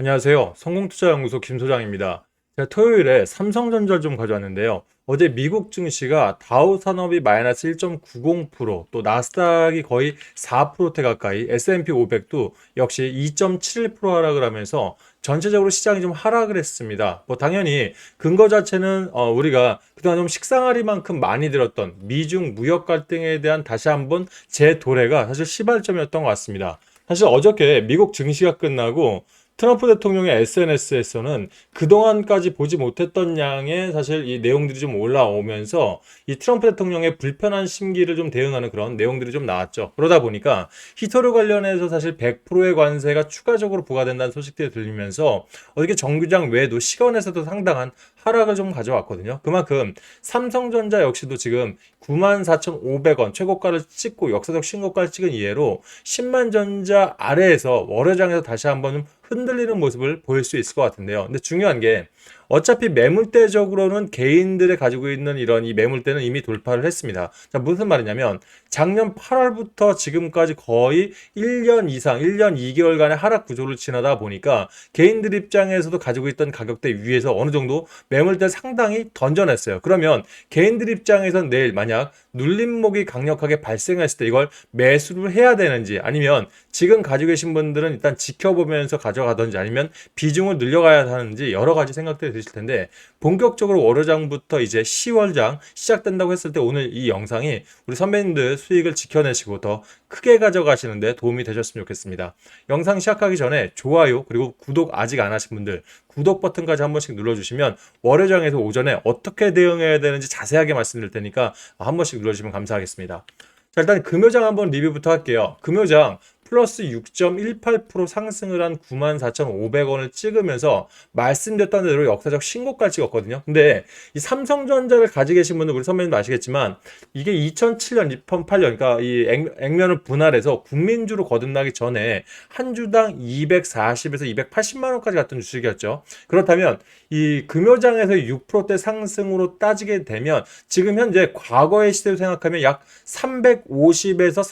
안녕하세요. 성공투자연구소 김 소장입니다. 제가 토요일에 삼성전자를 좀 가져왔는데요. 어제 미국 증시가 다우 산업이 마이너스 1.90%, 또 나스닥이 거의 4%대 가까이, S&P 500도 역시 2.71% 하락을 하면서 전체적으로 시장이 좀 하락을 했습니다. 뭐 당연히 근거 자체는 어, 우리가 그동안 좀 식상하리만큼 많이 들었던 미중 무역 갈등에 대한 다시 한번 재도래가 사실 시발점이었던 것 같습니다. 사실 어저께 미국 증시가 끝나고 트럼프 대통령의 SNS에서는 그동안까지 보지 못했던 양의 사실 이 내용들이 좀 올라오면서 이 트럼프 대통령의 불편한 심기를 좀 대응하는 그런 내용들이 좀 나왔죠. 그러다 보니까 히터류 관련해서 사실 100%의 관세가 추가적으로 부과된다는 소식들이 들리면서 어떻게 정규장 외에도 시간에서도 상당한 하락을 좀 가져왔거든요. 그만큼 삼성전자 역시도 지금 94,500원 최고가를 찍고 역사적 신고가를 찍은 이해로 10만 전자 아래에서 월요장에서 다시 한번 좀 흔들리는 모습을 보일 수 있을 것 같은데요. 근데 중요한 게 어차피 매물대적으로는 개인들이 가지고 있는 이런 이 매물대는 이미 돌파를 했습니다. 자, 무슨 말이냐면 작년 8월부터 지금까지 거의 1년 이상, 1년 2개월간의 하락 구조를 지나다 보니까 개인들 입장에서도 가지고 있던 가격대 위에서 어느 정도 매물대 상당히 던져냈어요. 그러면 개인들 입장에선 내일 만약 눌림목이 강력하게 발생했을 때 이걸 매수를 해야 되는지 아니면 지금 가지고 계신 분들은 일단 지켜보면서 가져가든지 아니면 비중을 늘려가야 하는지 여러 가지 생각들이 드실 텐데 본격적으로 월요장부터 이제 10월장 시작된다고 했을 때 오늘 이 영상이 우리 선배님들 수익을 지켜내시고 더 크게 가져가시는데 도움이 되셨으면 좋겠습니다. 영상 시작하기 전에 좋아요 그리고 구독 아직 안 하신 분들 구독 버튼까지 한 번씩 눌러주시면 월요장에서 오전에 어떻게 대응해야 되는지 자세하게 말씀드릴 테니까 한 번씩 눌러주시면 감사하겠습니다. 자, 일단 금요장 한번 리뷰부터 할게요. 금요장 플러스 6.18% 상승을 한 94,500원을 찍으면서 말씀드렸던 대로 역사적 신고가를 찍었거든요. 근데 이 삼성전자를 가지고 계신 분들 우리 선배님도 아시겠지만 이게 2007년, 2008년 그러니까 이 액, 액면을 분할해서 국민주로 거듭나기 전에 한 주당 240에서 280만 원까지 갔던 주식이었죠. 그렇다면 이 금요장에서 6%대 상승으로 따지게 되면 지금 현재 과거의 시대로 생각하면 약 350에서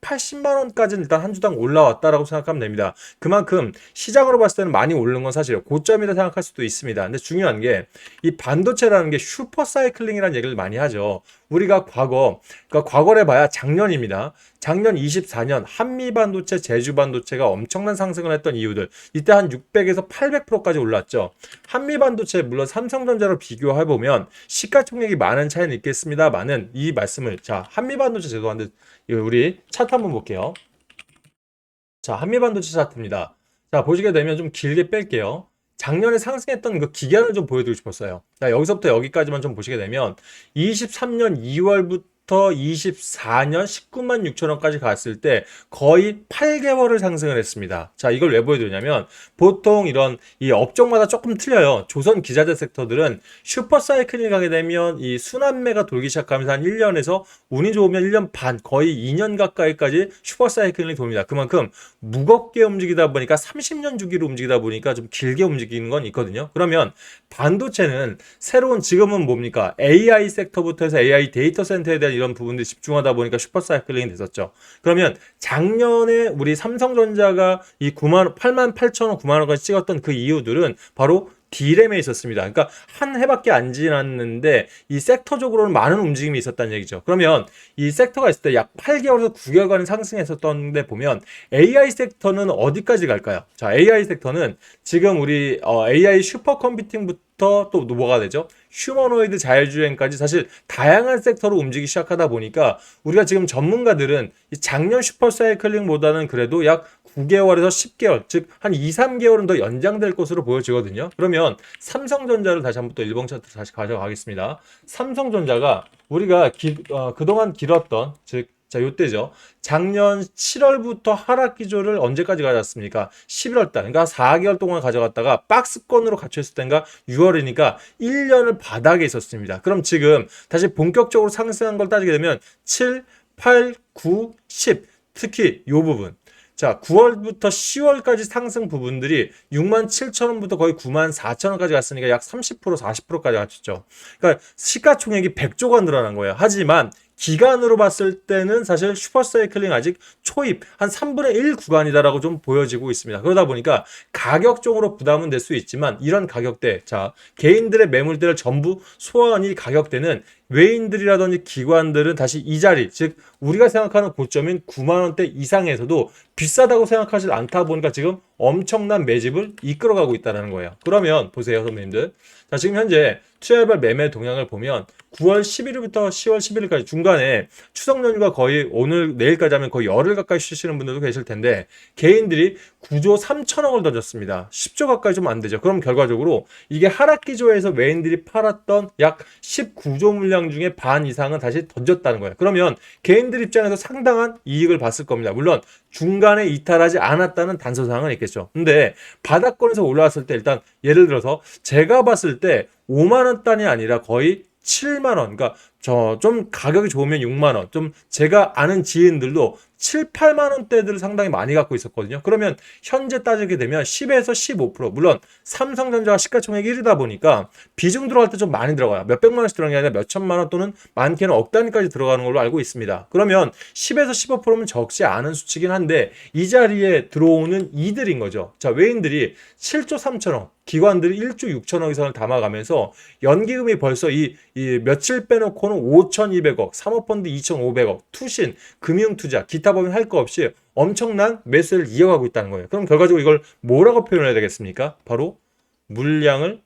380만 원까지는 일단 한 주당 올라왔다라고 생각하면 됩니다. 그만큼 시장으로 봤을 때는 많이 오르는 건 사실이에요. 고점이라 생각할 수도 있습니다. 근데 중요한 게 이 반도체라는 게 슈퍼 사이클링이라는 얘기를 많이 하죠. 우리가 과거, 그러니까 과거래 봐야 작년입니다. 작년 24년 한미 반도체, 제주 반도체가 엄청난 상승을 했던 이유들. 이때 한 600에서 800%까지 올랐죠. 한미 반도체 물론 삼성전자로 비교해 보면 시가총액이 많은 차이는 있겠습니다만은 이 말씀을 자 한미 반도체 죄송한데 우리 차트 한번 볼게요. 자 한미 반도체 차트입니다. 자 보시게 되면 좀 길게 뺄게요. 작년에 상승했던 그 기간을 좀 보여드리고 싶었어요. 자, 여기서부터 여기까지만 좀 보시게 되면 23년 2월부터 24년 19만 6천 원까지 갔을 때 거의 8개월을 상승을 했습니다. 자, 이걸 왜 보여드리냐면 보통 이런 이 업종마다 조금 틀려요. 조선 기자재 섹터들은 슈퍼 사이클이 가게 되면 이 순환매가 돌기 시작하면서 한 1년에서 운이 좋으면 1년 반, 거의 2년 가까이까지 슈퍼 사이클이 돕니다. 그만큼 무겁게 움직이다 보니까 30년 주기로 움직이다 보니까 좀 길게 움직이는 건 있거든요. 그러면 반도체는 새로운 지금은 뭡니까? AI 섹터부터 해서 AI 데이터 센터에 대한 이런 부분들이 집중하다 보니까 슈퍼 사이클링이 됐었죠. 그러면 작년에 우리 삼성전자가 이 9만 8만 8천 원, 9만 원까지 찍었던 그 이유들은 바로 D램에 있었습니다. 그러니까 한 해밖에 안 지났는데 이 섹터적으로는 많은 움직임이 있었다는 얘기죠. 그러면 이 섹터가 있을 때 약 8개월에서 9개월간 상승했었던데 보면 AI 섹터는 어디까지 갈까요? 자, AI 섹터는 지금 우리 어, AI 슈퍼컴퓨팅부터 또 뭐가 되죠? 휴머노이드 자율주행까지 사실 다양한 섹터로 움직이기 시작하다 보니까 우리가 지금 전문가들은 이 작년 슈퍼사이클링보다는 그래도 약 9개월에서 10개월, 즉 한 2, 3개월은 더 연장될 것으로 보여지거든요. 그러면 삼성전자를 다시 한번 또 일봉 차트 다시 가져가겠습니다. 삼성전자가 우리가 기, 어, 그동안 길었던 즉 자, 요때죠. 작년 7월부터 하락 기조를 언제까지 가져왔습니까? 11월 달. 그러니까 4개월 동안 가져갔다가 박스권으로 갇혀있을 때가 6월이니까 1년을 바닥에 있었습니다. 그럼 지금 다시 본격적으로 상승한 걸 따지게 되면 7, 8, 9, 10. 특히 요 부분. 자, 9월부터 10월까지 상승 부분들이 6만 7천 원부터 거의 9만 4천 원까지 갔으니까 약 30% 40%까지 갔죠. 그러니까 시가총액이 100조가 늘어난 거예요. 하지만 기간으로 봤을 때는 사실 슈퍼사이클링 아직 초입 한 3분의 1 구간이다라고 좀 보여지고 있습니다. 그러다 보니까 가격적으로 부담은 될 수 있지만 이런 가격대, 자 개인들의 매물대를 전부 소화한 이 가격대는 외인들이라든지 기관들은 다시 이 자리, 즉 우리가 생각하는 고점인 9만 원대 이상에서도 비싸다고 생각하지 않다 보니까 지금 엄청난 매집을 이끌어가고 있다는 거예요. 그러면 보세요, 선배님들. 자, 지금 현재 투자별 매매 동향을 보면 9월 11일부터 10월 11일까지 중간에 추석 연휴가 거의 오늘 내일까지 하면 거의 열흘 가까이 쉬시는 분들도 계실 텐데 개인들이 9조 3천억을 던졌습니다. 10조 가까이 좀 안 되죠. 그럼 결과적으로 이게 하락 기조에서 외인들이 팔았던 약 19조 물량 중에 반 이상은 다시 던졌다는 거예요. 그러면 개인들 입장에서 상당한 이익을 봤을 겁니다. 물론 중간에 이탈하지 않았다는 단서사항은 있겠죠. 근데 바닥권에서 올라왔을 때 일단 예를 들어서 제가 봤을 때 5만 원 단이 아니라 거의 7만 원. 그러니까 저 좀 가격이 좋으면 6만 원. 좀 제가 아는 지인들도 7, 8만 원대들을 상당히 많이 갖고 있었거든요. 그러면 현재 따지게 되면 10에서 15% 물론 삼성전자가 시가총액 1위다 보니까 비중 들어갈 때 좀 많이 들어가요. 몇 백만 원씩 들어가는 게 아니라 몇 천만 원 또는 많게는 억 단위까지 들어가는 걸로 알고 있습니다. 그러면 10에서 15%면 적지 않은 수치긴 한데 이 자리에 들어오는 이들인 거죠. 자, 외인들이 7조 3천억 기관들이 1조 6천억 이상을 담아가면서 연기금이 벌써 이, 이 며칠 빼놓고 는 5,200억, 사모펀드 2,500억, 투신, 금융투자, 기타 법인 할 거 없이 엄청난 매수를 이어가고 있다는 거예요. 그럼 결과적으로 이걸 뭐라고 표현해야 되겠습니까? 바로 물량을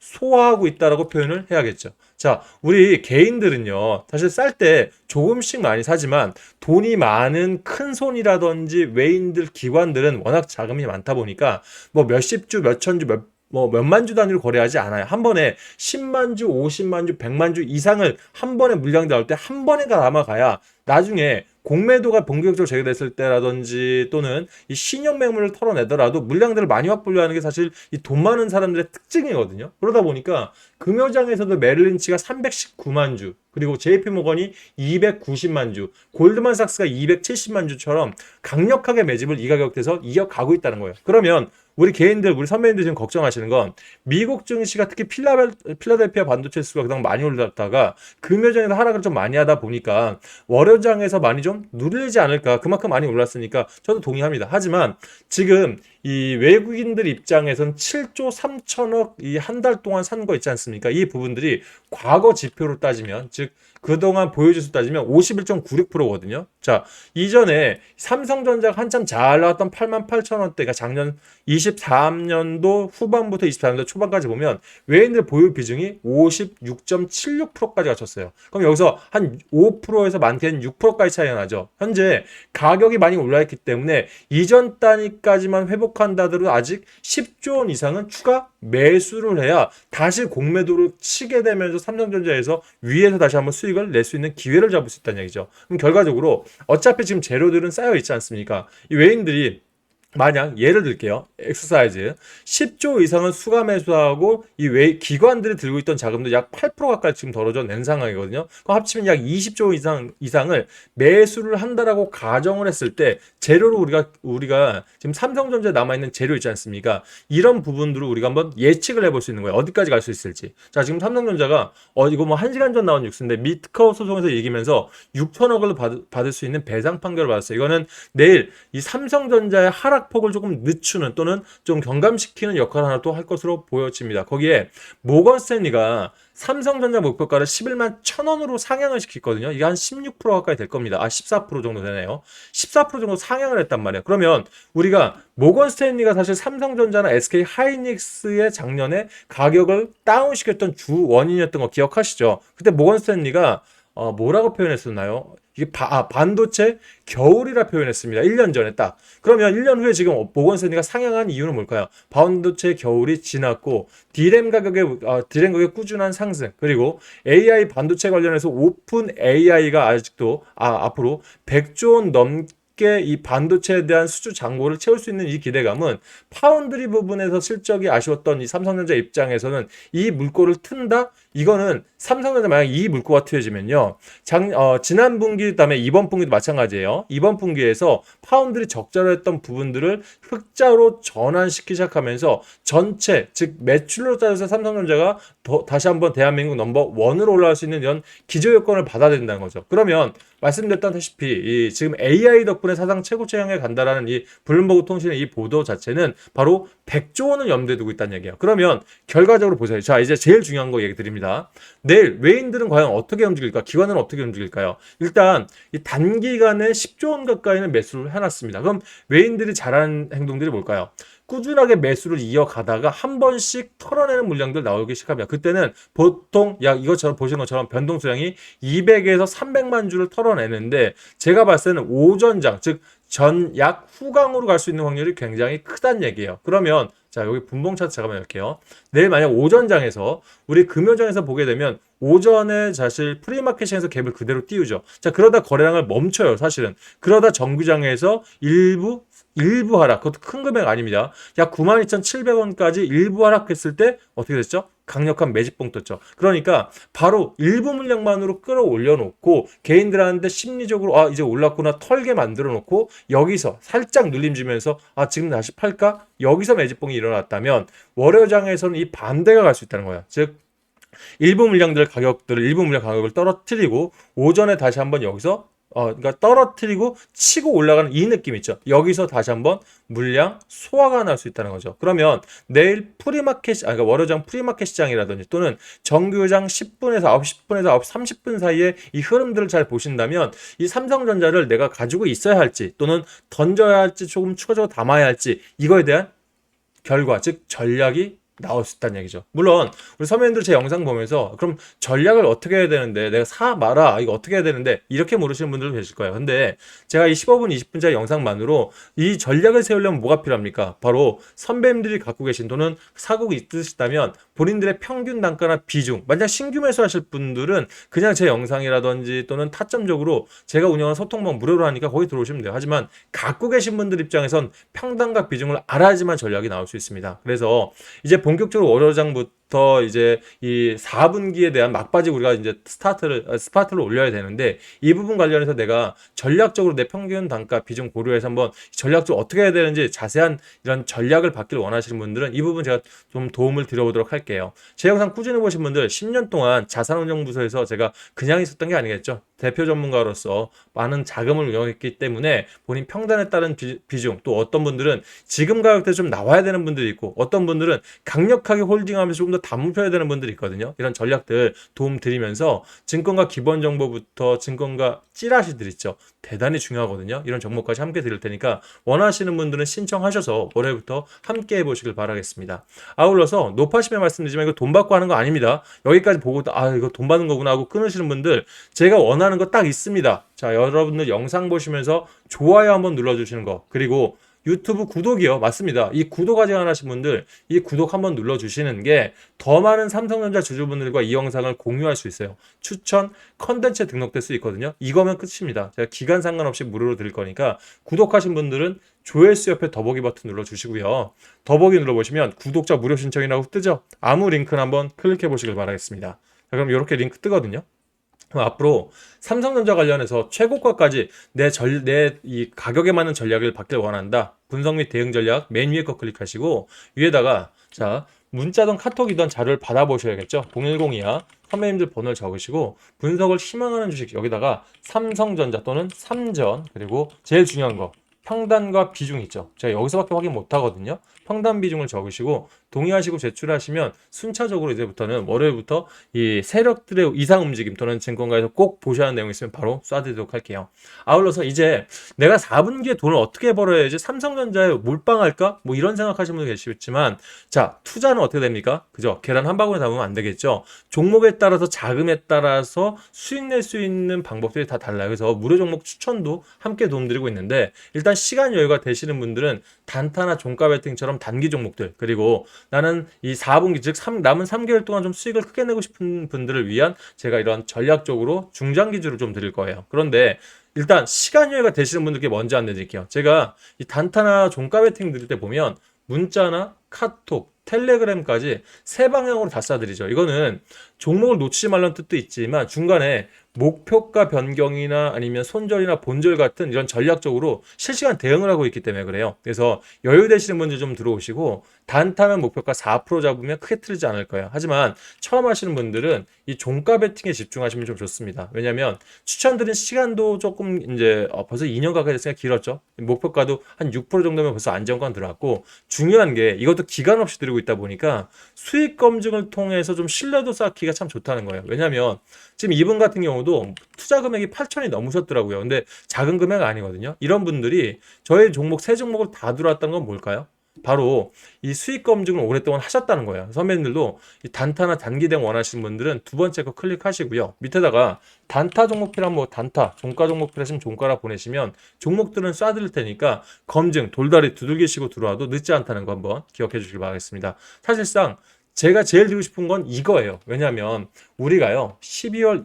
소화하고 있다라고 표현을 해야겠죠. 자, 우리 개인들은요, 사실 쌀 때 조금씩 많이 사지만 돈이 많은 큰 손이라든지 외인들, 기관들은 워낙 자금이 많다 보니까 뭐 몇십 주, 몇천 주, 몇, 뭐 몇만 주 단위로 거래하지 않아요. 한 번에 10만 주, 50만 주, 100만 주 이상을 한 번에 물량 나올 때 한 번에 다 남아가야 나중에 공매도가 본격적으로 재개됐을 때라든지 또는 이 신용 매물을 털어내더라도 물량들을 많이 확보하는 게 사실 이 돈 많은 사람들의 특징이거든요. 그러다 보니까 금요장에서도 메릴린치가 319만 주, 그리고 JP 모건이 290만 주, 골드만삭스가 270만 주처럼 강력하게 매집을 이 가격대에서 이어가고 있다는 거예요. 그러면 우리 개인들, 우리 선배님들 지금 걱정하시는 건 미국 증시가 특히 필라델피아 반도체 수가 그동안 많이 올랐다가 금요장에서 하락을 좀 많이 하다 보니까 월요장에서 많이 좀 누르지 않을까. 그만큼 많이 올랐으니까 저도 동의합니다. 하지만 지금 이 외국인들 입장에선 7조 3천억 이 한 달 동안 산 거 있지 않습니까? 이 부분들이 과거 지표로 따지면 즉 그동안 보여주수 따지면 51.96%거든요. 자, 이전에 삼성전자가 한참 잘 나왔던 8만 8천 원대가 작년 23년도 후반부터 24년도 초반까지 보면 외인들 보유 비중이 56.76%까지 갖췄어요. 그럼 여기서 한 5%에서 많게는 6%까지 차이가 나죠. 현재 가격이 많이 올라있기 때문에 이전 단위까지만 회복 한다더라도 아직 10조 원 이상은 추가 매수를 해야 다시 공매도를 치게 되면서 삼성전자에서 위에서 다시 한번 수익을 낼 수 있는 기회를 잡을 수 있다는 얘기죠. 그럼 결과적으로 어차피 지금 재료들은 쌓여 있지 않습니까? 이 외인들이 만약 예를 들게요. 엑서사이즈 10조 이상은 수가 매수하고 이 외 기관들이 들고 있던 자금도 약 8% 가까이 지금 덜어져 낸 상황이거든요. 그럼 합치면 약 20조 이상 이상을 매수를 한다라고 가정을 했을 때 재료로 우리가 우리가 지금 삼성전자에 남아 있는 재료 있지 않습니까? 이런 부분들을 우리가 한번 예측을 해볼 수 있는 거예요. 어디까지 갈 수 있을지. 자, 지금 삼성전자가 어 이거 뭐 1시간 전 나온 뉴스인데 미트커 소송에서 이기면서 6천억을 받, 받을 수 있는 배상 판결을 받았어요. 이거는 내일 이 삼성전자의 하락 폭을 조금 늦추는 또는 좀 경감시키는 역할을 하나 또 할 것으로 보여집니다. 거기에 모건 스탠리가 삼성전자 목표가를 11만 1000원으로 상향을 시켰거든요. 이게 한 16% 가까이 될 겁니다. 아, 14% 정도 되네요. 14% 정도 상향을 했단 말이에요. 그러면 우리가 모건 스탠리가 사실 삼성전자나 SK 하이닉스의 작년에 가격을 다운시켰던 주 원인이었던 거 기억하시죠? 그때 모건 스탠리가 어, 뭐라고 표현했었나요? 이게 바, 아, 반도체 겨울이라 표현했습니다. 1년 전에 딱. 그러면 1년 후에 지금 모건스탠리가 상향한 이유는 뭘까요? 반도체 겨울이 지났고 디램 가격의 어, 디램 가격 꾸준한 상승 그리고 AI 반도체 관련해서 오픈 AI가 아직도 아, 앞으로 100조 원 넘 이 반도체에 대한 수주 잔고를 채울 수 있는 이 기대감은 파운드리 부분에서 실적이 아쉬웠던 이 삼성전자 입장에서는 이 물꼬를 튼다? 이거는 삼성전자 만약 이 물꼬가 트여지면요. 작, 어, 지난 분기 그다음에 이번 분기도 마찬가지예요. 이번 분기에서 파운드리 적자로 했던 부분들을 흑자로 전환시키기 시작하면서 전체 즉 매출로 따져서 삼성전자가 더, 다시 한번 대한민국 넘버 원으로 올라갈 수 있는 이런 기저 요건을 받아야 된다는 거죠. 그러면 말씀드렸다시피 이 지금 AI 덕분에 사상 최고치 향에 간다라는 이 블룸버그 통신의 이 보도 자체는 바로 100조 원을 염두에 두고 있다는 얘기예요. 그러면 결과적으로 보세요. 자, 이제 제일 중요한 거 얘기 드립니다. 내일 외인들은 과연 어떻게 움직일까? 기관은 어떻게 움직일까요? 일단 이 단기간에 10조 원 가까이는 매수를 해놨습니다. 그럼 외인들이 잘하는 행동들이 뭘까요? 꾸준하게 매수를 이어가다가 한 번씩 털어내는 물량들 나오기 시작합니다. 그때는 보통 야 이것처럼 보시는 것처럼 변동 수량이 200에서 300만 주를 털어내는데 제가 봤을 때는 오전장 즉 전약 후강으로 갈 수 있는 확률이 굉장히 크다는 얘기예요. 그러면 자 여기 분봉 차트 잠깐만 할게요. 내일 만약 오전장에서 우리 금요장에서 보게 되면 오전에 사실 프리마켓에서 갭을 그대로 띄우죠. 자 그러다 거래량을 멈춰요. 사실은 그러다 정규장에서 일부 일부 하락, 그것도 큰 금액 아닙니다. 약 92,700원까지 일부 하락했을 때 어떻게 됐죠? 강력한 매집봉 떴죠. 그러니까 바로 일부 물량만으로 끌어올려 놓고 개인들한테 심리적으로 아 이제 올랐구나 털게 만들어 놓고 여기서 살짝 눌림 주면서 아 지금 다시 팔까? 여기서 매집봉이 일어났다면 월요장에서는 이 반대가 갈 수 있다는 거야. 즉 일부 물량들 가격들을 일부 물량 가격을 떨어뜨리고 오전에 다시 한번 여기서 어, 그러니까 떨어뜨리고 치고 올라가는 이 느낌 있죠. 여기서 다시 한번 물량 소화가 날 수 있다는 거죠. 그러면 내일 프리마켓, 아, 그러니까 월요장 프리마켓 시장이라든지 또는 정규장 10분에서 9시 10분에서 9시 30분 사이에 이 흐름들을 잘 보신다면 이 삼성전자를 내가 가지고 있어야 할지 또는 던져야 할지 조금 추가적으로 담아야 할지 이거에 대한 결과, 즉 전략이 나올 수 있다는 얘기죠. 물론 우리 서면들 제 영상 보면서 그럼 전략을 어떻게 해야 되는데 내가 사 마라 이거 어떻게 해야 되는데 이렇게 물으시는 분들도 계실 거예요. 근데 제가 이 15분 20분짜리 영상만으로 이 전략을 세우려면 뭐가 필요합니까? 바로 선배님들이 갖고 계신 돈은 사고 있으시다면 본인들의 평균 단가나 비중 만약 신규 매수하실 분들은 그냥 제 영상이라든지 또는 타점적으로 제가 운영한 소통방 무료로 하니까 거기 들어오시면 돼요. 하지만 갖고 계신 분들 입장에선 평단과 비중을 알아야지만 전략이 나올 수 있습니다. 그래서 이제 본격적으로 월요장부터 이제 이 4분기에 대한 막바지 우리가 이제 스타트를 아, 스파트를 올려야 되는데 이 부분 관련해서 내가 전략적으로 내 평균 단가 비중 고려해서 한번 전략적으로 어떻게 해야 되는지 자세한 이런 전략을 받길 원하시는 분들은 이 부분 제가 좀 도움을 드려보도록 할게요. 제 영상 꾸준히 보신 분들 10년 동안 자산운용부서에서 제가 그냥 있었던 게 아니겠죠. 대표 전문가로서 많은 자금을 운영했기 때문에 본인 평단에 따른 비, 비중 또 어떤 분들은 지금 가격대 좀 나와야 되는 분들이 있고 어떤 분들은 강력하게 홀딩하면서 조금 더 담으셔야 되는 분들이 있거든요. 이런 전략들 도움 드리면서 증권가 기본 정보부터 증권가 찌라시들 있죠. 대단히 중요하거든요. 이런 정보까지 함께 드릴 테니까 원하시는 분들은 신청하셔서 올해부터 함께 해보시길 바라겠습니다. 아울러서 높아심에 말씀드리지만 이거 돈 받고 하는 거 아닙니다. 여기까지 보고 아 이거 돈 받는 거구나 하고 끊으시는 분들 제가 원하는 거 딱 있습니다. 자 여러분들 영상 보시면서 좋아요 한번 눌러주시는 거 그리고 유튜브 구독이요. 맞습니다. 이 구독 아직 안 하신 분들 이 구독 한번 눌러주시는 게 더 많은 삼성전자 주주분들과 이 영상을 공유할 수 있어요. 추천 컨텐츠에 등록될 수 있거든요. 이거면 끝입니다. 제가 기간 상관없이 무료로 드릴 거니까 구독하신 분들은 조회수 옆에 더보기 버튼 눌러주시고요. 더보기 눌러보시면 구독자 무료 신청이라고 뜨죠. 아무 링크나 한번 클릭해 보시길 바라겠습니다. 자, 그럼 이렇게 링크 뜨거든요. 그럼 앞으로 삼성전자 관련해서 최고가까지 내 전, 내 이 가격에 맞는 전략을 받길 원한다. 분석 및 대응 전략 맨 위에 거 클릭하시고 위에다가 자 문자든 카톡이든 자료를 받아보셔야겠죠. 010이야. 선배님들 번호를 적으시고 분석을 희망하는 주식 여기다가 삼성전자 또는 삼전 그리고 제일 중요한 거 평단과 비중 있죠. 제가 여기서밖에 확인 못 하거든요. 평단 비중을 적으시고 동의하시고 제출하시면 순차적으로 이제부터는 월요일부터 이 세력들의 이상 움직임 또는 증권가에서 꼭 보셔야 하는 내용이 있으면 바로 쏴드리도록 할게요. 아울러서 이제 내가 4분기에 돈을 어떻게 벌어야지 삼성전자에 몰빵할까? 뭐 이런 생각하시는 분들 계시겠지만 자 투자는 어떻게 됩니까? 그죠? 계란 한 바구니 담으면 안 되겠죠. 종목에 따라서 자금에 따라서 수익 낼 수 있는 방법들이 다 달라요. 그래서 무료 종목 추천도 함께 도움드리고 있는데 일단 시간 여유가 되시는 분들은 단타나 종가 베팅처럼 단기 종목들 그리고 나는 이 4분기 즉 3, 남은 3개월 동안 좀 수익을 크게 내고 싶은 분들을 위한 제가 이런 전략적으로 중장기주를 좀 드릴 거예요. 그런데 일단 시간 여유가 되시는 분들께 먼저 안내드릴게요. 제가 이 단타나 종가 베팅 드릴 때 보면 문자나 카톡, 텔레그램까지 세 방향으로 다 쏴드리죠. 이거는 종목을 놓치지 말라는 뜻도 있지만 중간에 목표가 변경이나 아니면 손절이나 본절 같은 이런 전략적으로 실시간 대응을 하고 있기 때문에 그래요. 그래서 여유 되시는 분들 좀 들어오시고 단타는 목표가 4% 잡으면 크게 틀리지 않을 거예요. 하지만 처음 하시는 분들은 이 종가 베팅에 집중하시면 좀 좋습니다. 왜냐하면 추천드린 시간도 조금 이제 어, 벌써 2년 가까이 됐으니까 길었죠. 목표가도 한 6% 정도면 벌써 안정감 들어왔고 중요한 게 이것도 기간 없이 들고 있다 보니까 수익 검증을 통해서 좀 신뢰도 쌓기가 참 좋다는 거예요. 왜냐하면 지금 이분 같은 경우도 투자 금액이 8천이 넘으셨더라고요. 근데 작은 금액 아니거든요. 이런 분들이 저의 종목 세 종목을 다 들어왔다는 건 뭘까요? 바로 이 수익 검증을 오랫동안 하셨다는 거예요. 선배님들도 이 단타나 단기 대응 원하시는 분들은 두 번째 거 클릭하시고요. 밑에다가 단타 종목표랑 뭐 단타, 종가 종목표 하시면 종가라 보내시면 종목들은 쏴드릴 테니까 검증, 돌다리 두들기시고 들어와도 늦지 않다는 거 한번 기억해 주시기 바라겠습니다. 사실상 제가 제일 드리고 싶은 건 이거예요. 왜냐하면 우리가요 12월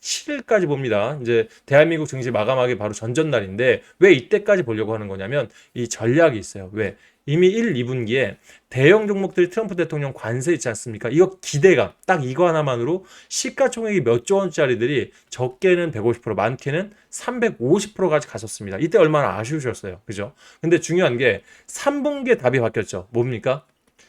27일까지 봅니다. 이제 대한민국 증시 마감하기 바로 전전날인데 왜 이때까지 보려고 하는 거냐면 이 전략이 있어요. 왜? 이미 1, 2분기에 대형 종목들이 트럼프 대통령 관세 있지 않습니까? 이거 기대감 딱 이거 하나만으로 시가총액이 몇 조 원짜리들이 적게는 150% 많게는 350%까지 갔었습니다. 이때 얼마나 아쉬우셨어요. 그죠? 근데 중요한 게 3분기에 답이 바뀌었죠. 뭡니까?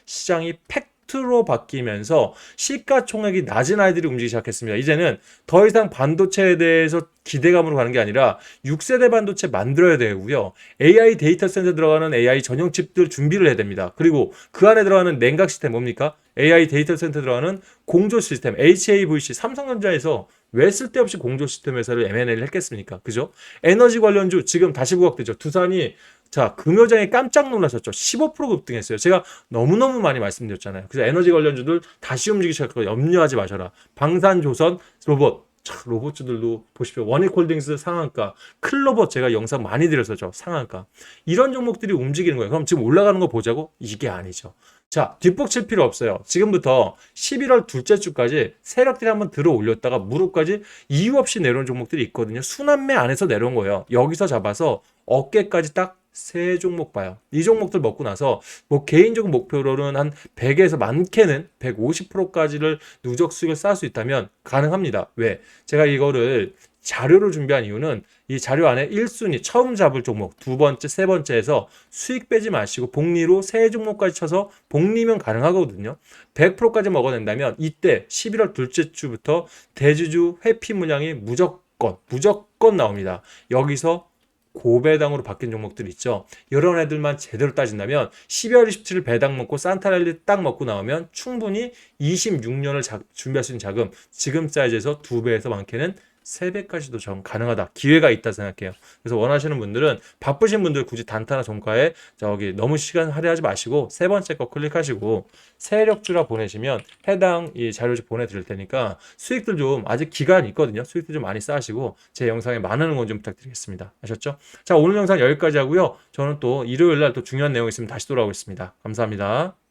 시장이 팩 트로 바뀌면서 시가총액이 낮은 아이들이 움직이기 시작했습니다. 이제는 더 이상 반도체에 대해서 기대감으로 가는 게 아니라 6세대 반도체 만들어야 되고요. AI 데이터 센터 들어가는 AI 전용 칩들 준비를 해야 됩니다. 그리고 그 안에 들어가는 냉각 시스템 뭡니까? AI 데이터 센터 들어가는 공조 시스템 HAVC 삼성전자에서 왜 쓸데없이 공조 시스템 회사를 M&A를 했겠습니까? 그죠? 에너지 관련주 지금 다시 부각되죠. 두산이 자, 금요장에 깜짝 놀라셨죠. 15% 급등했어요. 제가 너무너무 많이 말씀드렸잖아요. 그래서 에너지 관련주들 다시 움직이기 시작하고 염려하지 마셔라. 방산조선, 로봇, 참, 로봇주들도 보십시오. 원익홀딩스 상한가, 클로버 제가 영상 많이 드렸었죠. 상한가. 이런 종목들이 움직이는 거예요. 그럼 지금 올라가는 거 보자고? 이게 아니죠. 자, 뒷북 칠 필요 없어요. 지금부터 11월 둘째 주까지 세력들이 한번 들어 올렸다가 무릎까지 이유 없이 내려온 종목들이 있거든요. 순환매 안에서 내려온 거예요. 여기서 잡아서 어깨까지 딱 세 종목 봐요. 이 종목들 먹고 나서 뭐 개인적인 목표로는 한 100에서 많게는 150%까지를 누적 수익을 쌓을 수 있다면 가능합니다. 왜? 제가 이거를 자료를 준비한 이유는 이 자료 안에 1순위 처음 잡을 종목 두 번째 세 번째에서 수익 빼지 마시고 복리로 세 종목까지 쳐서 복리면 가능하거든요 100%까지 먹어낸다면 이때 11월 둘째 주부터 대주주 회피 물량이 무조건 무조건 나옵니다 여기서 고배당으로 바뀐 종목들 있죠. 이런 애들만 제대로 따진다면 12월 27일 배당 먹고 산타랠리 딱 먹고 나오면 충분히 26년을 준비할 수 있는 자금 지금 사이즈에서 두 배에서 많게는 3배까지도 전 가능하다. 기회가 있다 생각해요. 그래서 원하시는 분들은 바쁘신 분들 굳이 단타나 종가에 저기 너무 시간 할애하지 마시고 세 번째 거 클릭하시고 세력주라 보내시면 해당 이 자료를 보내드릴 테니까 수익들 좀 아직 기간이 있거든요. 수익들 좀 많이 쌓으시고 제 영상에 많은 응원 좀 부탁드리겠습니다. 아셨죠? 자 오늘 영상 여기까지 하고요. 저는 또 일요일 날 또 중요한 내용 있으면 다시 돌아오겠습니다. 감사합니다.